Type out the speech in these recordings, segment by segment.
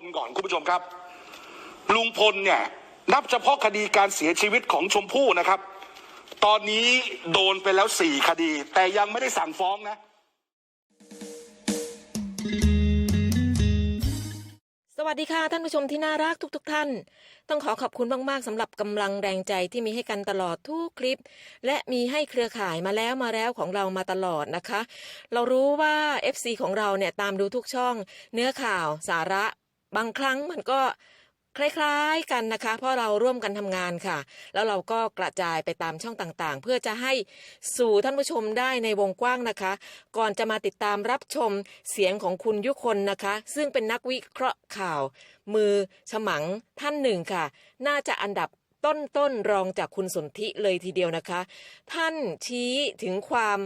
ลก่อนคุณผู้ชมครับ ลุงพลเนี่ยนับเฉพาะคดีการเสียชีวิตของชมพู่นะครับ ตอนนี้โดนไปแล้วสี่คดี แต่ยังไม่ได้สั่งฟ้องนะสวัสดีค่ะ ท่านผู้ชมที่น่ารักทุกๆทท่าน ต้องขอขอบคุณมากๆสำหรับกำลังแรงใจที่มีให้กันตลอดทุกคลิป และมีให้เครือข่ายมาแล้วมาแล้วของเรามาตลอดนะคะ เรารู้ว่า FC ของเราเนี่ยตามดูทุกช่อง เนื้อข่าว สาระ บางครั้งมันก็คล้ายๆกันนะคะ เพราะเราร่วมกันทำงานค่ะ แล้วเราก็กระจายไปตามช่องต่างๆ เพื่อจะให้สู่ท่านผู้ชมได้ในวงกว้างนะคะ ก่อนจะมาติดตามรับชมเสียงของคุณยุคนนะคะ ซึ่งเป็นนักวิเคราะห์ข่าว มือฉมังท่านหนึ่งค่ะ น่าจะอันดับต้นต้นๆรองจากคุณสนธิเลยทีเดียวนะคะ ท่านชี้ถึงความ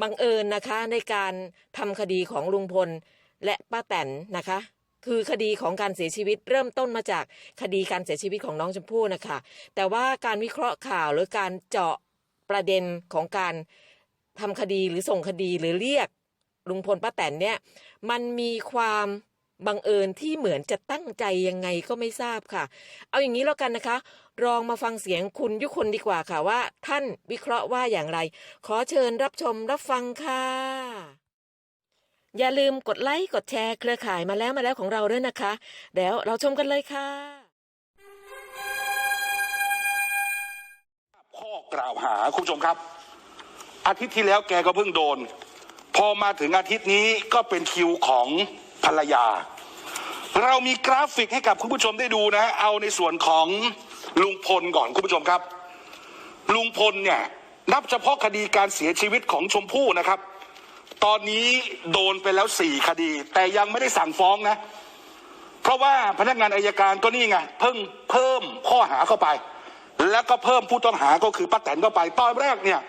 บังเอิญนะคะในการทำคดีของลุงพลและป้าแตนนะคะ คือคดีของการเสียชีวิตเริ่มต้นมาจากคดีการเสียชีวิตของน้องชมพู่นะคะ แต่ว่าการวิเคราะห์ข่าวหรือการเจาะประเด็นของการทำคดีหรือส่งคดีหรือเรียกลุงพลป้าแตนเนี่ยมันมีความบังเอิญที่เหมือนจะตั้งใจยังไงก็ไม่ทราบค่ะ เอาอย่างนี้แล้วกันนะคะ ลองมาฟังเสียงคุณยุคนดีกว่าค่ะว่า ท่านวิเคราะห์ว่าอย่างไร ขอเชิญรับชมรับฟังค่ะ อย่าลืมกดไลค์กดแชร์เครือข่ายมาแล้วมาแล้วของเราด้วยนะคะเดี๋ยวเราชมกันเลยค่ะ ข้อกล่าวหาคุณผู้ชมครับ อาทิตย์ที่แล้วแกก็เพิ่งโดน พอมาถึงอาทิตย์นี้ก็เป็นคิวของภรรยา เรามีกราฟิกให้กับคุณผู้ชมได้ดูนะ เอาในส่วนของลุงพลก่อนคุณผู้ชมครับ ลุงพลเนี่ยนับเฉพาะคดีการเสียชีวิตของชมพู่นะครับ ตอนนี้โดนไปแล้วสี่คดี แต่ยังไม่ได้สั่งฟ้องนะ เพราะว่าพนักงานอายการก็นี่ไงเพิ่งเพิ่มข้อหาเข้าไป แล้วก็เพิ่มผู้ต้องหาก็คือป้าแตนเข้าไป ตอนแรกเนี่ย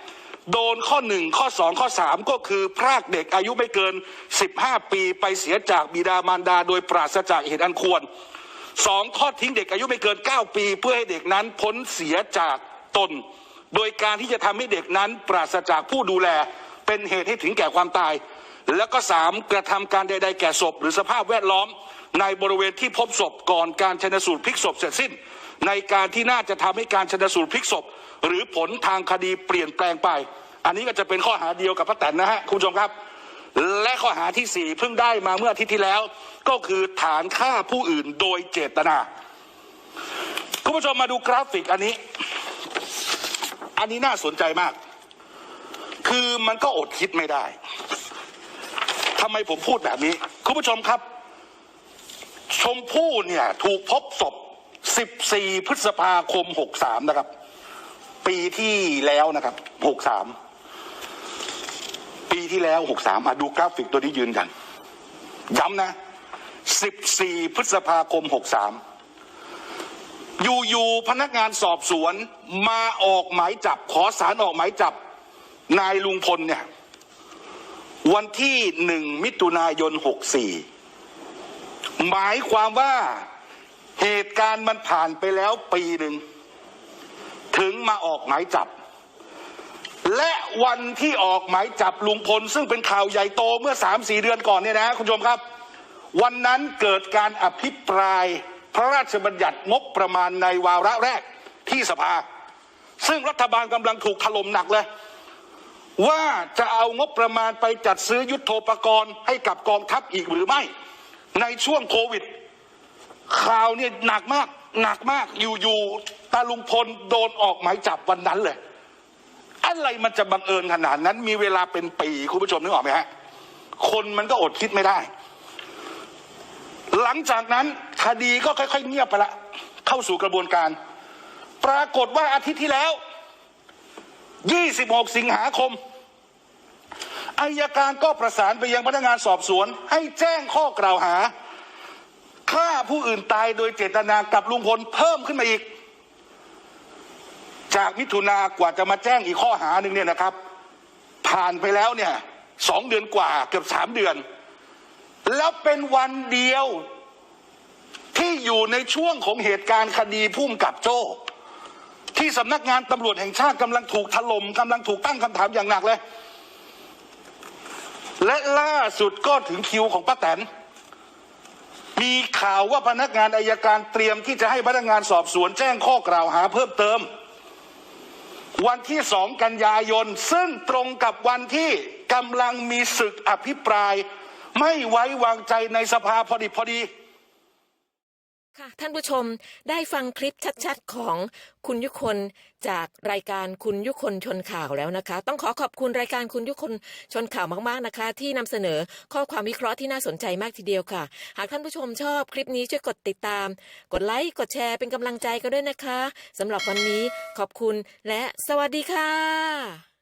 โดนข้อหนึ่งข้อสองข้อสามก็คือพรากเด็กอายุไม่เกิน 15 ปีไปเสียจากบิดามารดา โดยปราศจากเหตุอันควรสองทอดทิ้งเด็กอายุไม่เกิน 9 ปี เพื่อให้เด็กนั้นพ้นเสียจากตน โดยการที่จะทำให้เด็กนั้นปราศจากผู้ดูแล เป็นเหตุให้ถึงแก่ความตาย แล้วก็สามกระทำการใด ๆ แก่ศพ หรือสภาพแวดล้อม ในบริเวณที่พบศพก่อนการชนสูตรพลิกศพเสร็จสิ้น ในการที่น่าจะทำให้การชนสูตรพลิกศพ หรือผลทางคดีเปลี่ยนแปลงไป อันนี้ก็จะเป็นข้อหาเดียวกับพระแตนนะฮะคุณผู้ชมครับ และข้อหาที่สี่เพิ่งได้มาเมื่ออาทิตย์ที่แล้ว ก็คือฐานฆ่าผู้อื่นโดยเจตนาคุณผู้ชมมาดูกราฟิกอันนี้ อันนี้น่าสนใจมาก คือมันก็อดคิดไม่ได้ทำไมผมพูดแบบนี้ คุณผู้ชมครับ ชมพู่เนี่ย ถูกพบศพ 14 พฤษภาคม 63 นะครับ ปีที่แล้วนะครับ 63 ปีที่แล้ว 63อะดูกราฟิกตัวนี้ยืนยัน ย้ำนะ 14 พฤษภาคม 63 อยู่ๆพนักงานสอบสวนมาออกหมายจับ ขอสารออกหมายจับ นายลุงพลเนี่ย วันที่หนึ่งมิถุนายน64หมายความว่าเหตุการณ์มันผ่านไปแล้วปีหนึ่ง ถึงมาออกหมายจับ และวันที่ออกหมายจับลุงพล ซึ่งเป็นข่าวใหญ่โตเมื่อสามสี่เดือนก่อนเนี่ยนะ คุณผู้ชมครับ วันนั้นเกิดการอภิปรายพระราชบัญญัติงบประมาณในวาระแรกที่สภา ซึ่งรัฐบาลกำลังถูกถล่มหนักเลย ว่าจะเอางบประมาณไปจัดซื้อยุทโธปกรณ์ให้กับกองทัพอีกหรือไม่ ในช่วงโควิดข่าวเนี่ยหนักมากหนักมากอยู่ๆตาลุงพลโดนออกหมายจับวันนั้นเลย อะไรมันจะบังเอิญขนาดนั้น มีเวลาเป็นปีคุณผู้ชมนึกออกไหมฮะ คนมันก็อดคิดไม่ได้ หลังจากนั้นคดีก็ค่อยๆเงียบไปละ เข้าสู่กระบวนการ ปรากฏว่าอาทิตย์ที่แล้ว 26 สิงหาคม อายการก็ประสานไปยังพนักงานสอบสวน ให้แจ้งข้อกล่าวหาฆ่าผู้อื่นตายโดยเจตนากับลุงพลเพิ่มขึ้นมาอีก จากมิถุนากว่าจะมาแจ้งอีกข้อหาหนึ่งเนี่ยนะครับ ผ่านไปแล้วเนี่ยสองเดือนกว่าเกือบสามเดือน แล้วเป็นวันเดียวที่อยู่ในช่วงของเหตุการณ์คดีพุ่มกับโจ้ที่สำนักงานตำรวจแห่งชาติกำลังถูกถล่มกำลังถูกตั้งคำถามอย่างหนักเลย และล่าสุดก็ถึงคิวของป้าแตน มีข่าวว่าพนักงานอายการเตรียมที่จะให้พนักงานสอบสวนแจ้งข้อกล่าวหาเพิ่มเติม วันที่สองกันยายน ซึ่งตรงกับวันที่กำลังมีศึกอภิปราย ไม่ไว้วางใจในสภาพอดีพอดี ค่ะท่านผู้ชมได้ฟังคลิปชัดๆ ของคุณยุคนจากรายการคุณยุคนชนข่าวแล้วนะคะ ต้องขอขอบคุณรายการคุณยุคนชนข่าวมากๆนะคะ ที่นำเสนอข้อความวิเคราะห์ที่น่าสนใจมากทีเดียวค่ะ หากท่านผู้ชมชอบคลิปนี้ช่วยกดติดตาม กดไลค์กดแชร์เป็นกำลังใจกันด้วยนะคะสำหรับวันนี้ขอบคุณและสวัสดีค่ะ